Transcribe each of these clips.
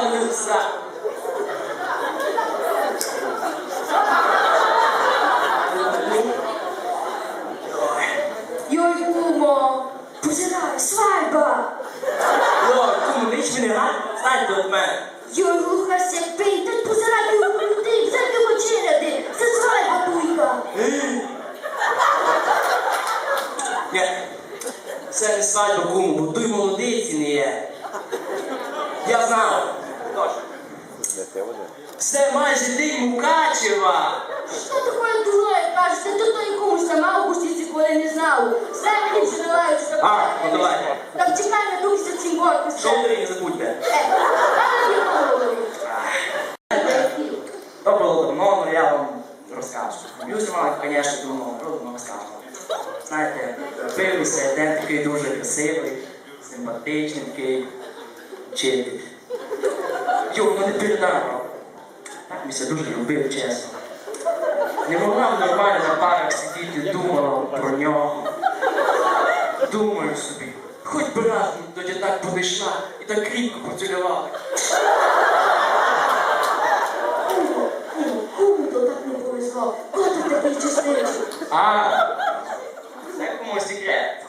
Гануса. Йой, кумо, позирай, свадьба. Йой, кому, лиш мене гад, стань до мене. Йой, глухась, як пий, тут позирай у людей, всякі очереди, це свадьба туйка. Ні, це не свадьба кому, бо той молодиці не є. Я знав. Це майже день Мукачева. Що ти ходиш дурною кажеш? Ти тут той комусь сама августівці коли не знав. Все мені вже не що А, ну давай. Так чекай на духся цим горку. Що ви не забудьте? То було давно, але я вам розкажу. Б'юся мала, звісно, давно, трудно розкажу. Знаєте, пився один такий дуже красивий, симпатичний такий вчитель. Його не передав. Так ми дуже любив, чесно. Не могла нормально на парах сидіти, думала про нього. Думаю собі, хоч би раз тоді так подійшла і так кріпко щасливий? А, це комусь секрет.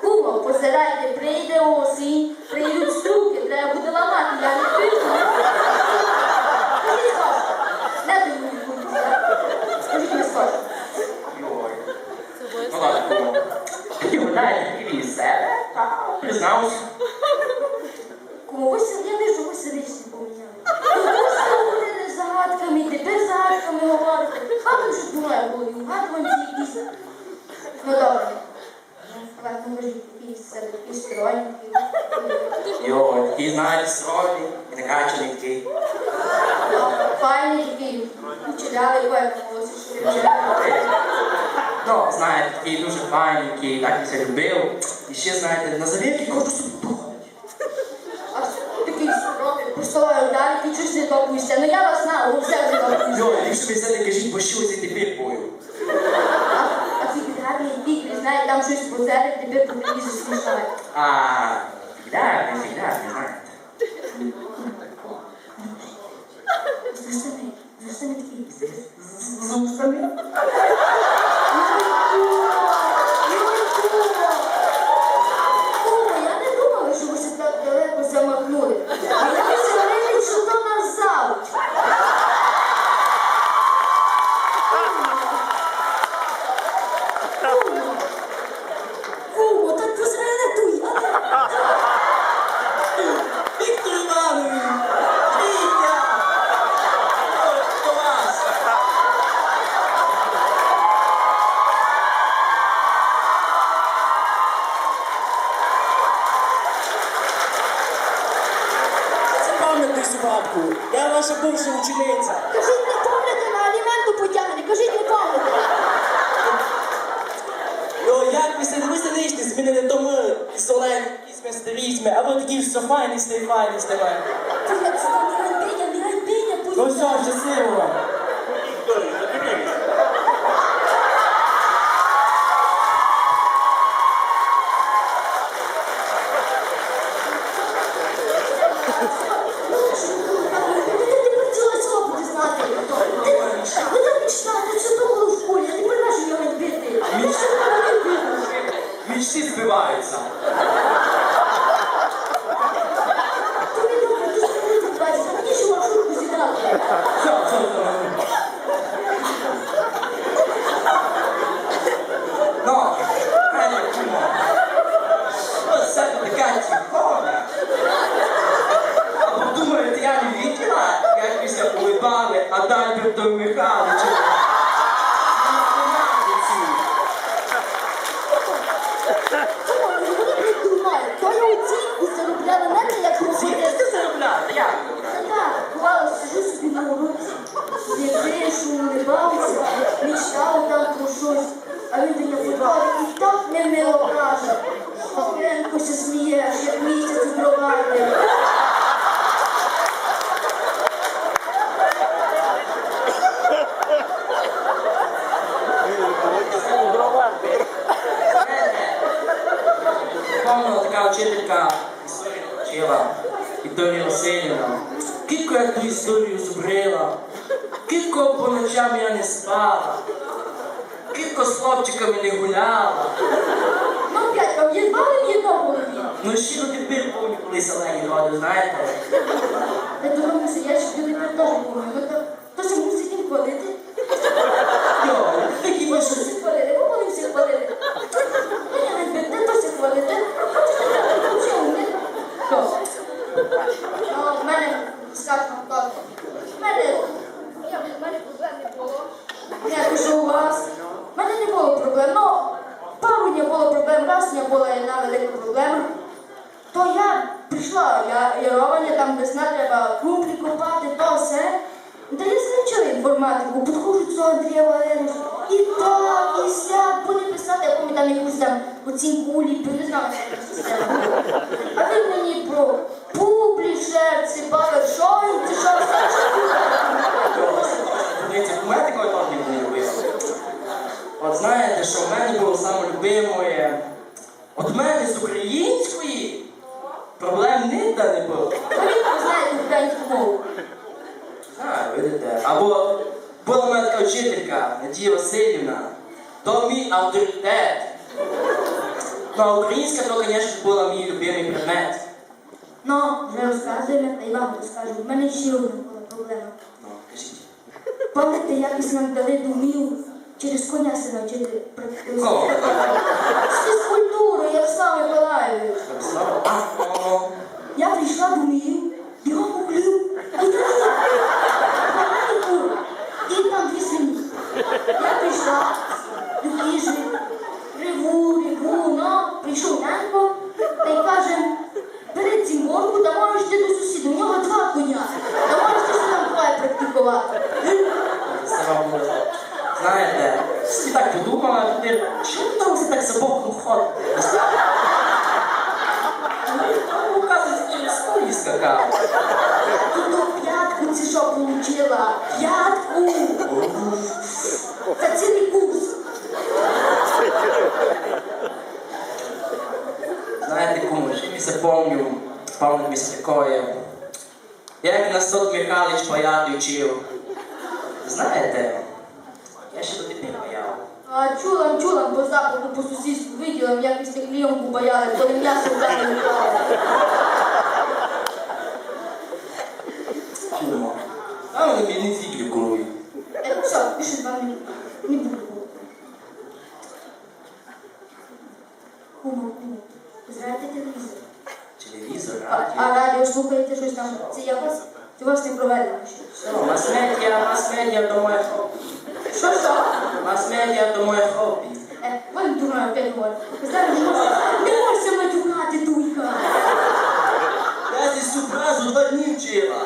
Кумо, позирайте, прийде осінь, прийдуть струки, треба буде ламати, я не пишу. Скажіть, Саша, де ти мені будеш? Скажіть мені, Саша. Йой. Ну так, кому. Його навіть і від себе, та признався. Кумо, ви сидите, я вижу, ви сидите поміняли. Ви говорили загадками, тепер загадками говорите. Думає, було, угадуванці якісь. Ну добре. Такі стройненькі. Йой, такий, знаєте, стройний і накачаний такий. Файний такий, вчителя, як волосся, що. Ну, знаєте, такий дуже файний, який так все любив. І ще, знаєте, на завірки кожну суботу ходить. А такий пустовий удар, який щось не допустя. Ну я вас знала, ви все не допустя. Йой, ліпше ви все не кажіть, бо що це тепер бою. А ці підгарні тігри, знають, там щось позерить, тепер по телевізору смішають. А, фігля, не фігля, не знаєте. Застани, застани такий. З устами. Кума, я не думала, що ви себе так далеко замахнули. А я веселили, що то нас завуч. Кумо, так позрелетуй, а Віктор Іванович! Вітя! Ой, до вас! Це пам'ятаю собаку. Бувша учениця. Кажіть, не помните, на аліменту потягне, кажіть, не помните. Ну як ви сидите, ви сидите, змінили доми і солен, і сме старізьми, а ви такі все файні сте файні сте ви. Це це не райпиня, не райпиня, Ну все, щасливо вам. Мічці збиваються. Все, все, все. Ну, Аня, кумо. Ось це така тихоня. А подумаєте, я не відділа, як після улибали Адальбертом Михайловичем. Звідки не мило каже. Ховенко се смієш, як місяць у броварні. Помнила така вчителька історії вчила. Вікторія Васильівна, кілько я ту історію зубрила, кілько по ночам я не спала, кілько з хлопчиками не гуляла. Ну, п'ять, вам є в на голові. Ну ще до тепер помню, коли зелені ходив, знаєте? Я думаю, що я ще не теж помню. Ну, то, то ще мусить їм хвалити. Йо, такі Ви ваші. що всі хвалили? Ви вони всі хвалили. Ну, я не бідне, то всі хвалити. Чому не? То. Ну, в мене, скажімо так, в мене, я, в мене проблем не було. Я пишу у вас. В мене не було проблем. Ну, пару не було проблем, раз не була одна велика проблема. То я прийшла, я ярування, там весна треба крумплі копати, то все. Та я звичайно інформатику, підходжу до Андрія Валерійовича, і так, і сяк, буде писати, я пам'ятаю там якусь там оцінку ліпи, не знаю, що це система. А він мені про публі, шерці, бага, що він, це що, все, Дивіться, документи коли теж не робив. От знаєте, що в мене було саме любимоє. От в мене з української проблем ніде не було. А він знає українську мову. Знаю, видите. Або була в мене така вчителька Надія Васильівна, то мій авторитет. Ну, а українська, то, звісно, була мій любимий предмет. Ну, вже розказуємо, та й вам розкажу. В мене ще одна була проблема. Ну, кажіть. Пам'ятаєте, якось нам дали домів через коня се навчити Кого? З фізкультури, Ярослав Миколаївич. Ярослава? А, ну, Я прийшла до Мію, бігом у хлів, і там багато кур, і там дві свині. Я прийшла до хижі, реву, реву, ну, прийшов нянько, та й каже, бери цимборку, та можеш ти до сусіда, у нього два коня, та можеш ти ще там двоє практикувати. Це вам буде. Знаєте, всі так подумали, а тепер, чому там все так за боком ходить? Ну, оказується, через скакав. Тут п'ятку це що получила? П'ятку! Це цілий курс. Знаєте, кому, що запомню, пам'ять місце такое. Як нас тут Михайлович паяти вчив. Знаєте, я ще до тепер паяв. А чулам, чулам по запаху, по сусідству виділа, як із клієнку бояли, коли м'ясо вдали А вони мені тільки курують. Е, Все, більше з вами не буду. Кума, кума, зраєте телевізор? Телевізор, радіо. а радіо слухаєте щось там? Це я вас? Це вас не проведено? Що, Мас-медіа, мас-медіа то моє хобі. Що, що? Мас-медіа то моє хобі. Е, вон дурна опять говорить. Ви знаєте, не можна, не можна матюкати, дуйка. Я зі цю фразу два дні вчила.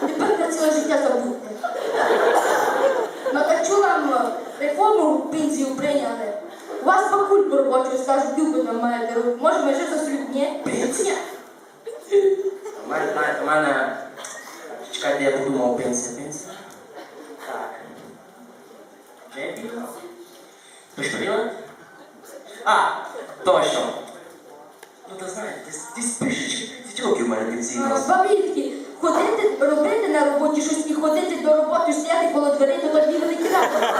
Тепер на ціле життя забудьте. Ну так чула м, реформу в прийняли. У вас бакульку робочу скажуть, там маєте робити. Може, ми ще заслюб, ні? Пенсія? У мене, знаєте, у мене... Чекайте, я подумав, пенсія, пенсія. Так. Де я? Ви що, біло? А, точно. Ну, то знаєте, десь, десь пишечки 30 років у мене пенсійного. Бабітки, ходити, робити на роботі щось і ходити до роботи, стояти коло дверей, то тоді великі рати.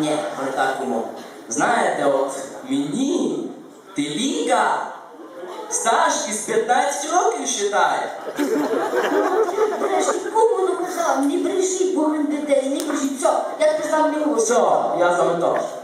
Ні, не так умов. Знаєте, от мені ти ліга, стаж із 15 років вважає. Брешіть, кому не казав, не брешіть, бо він дітей, не брешіть. Все, я казав не можу. Все, я заметав.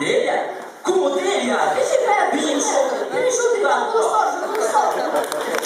Дев'ять? Кому дев'ять? Ти ще треба більше. Ти не там було сорок, було сорок.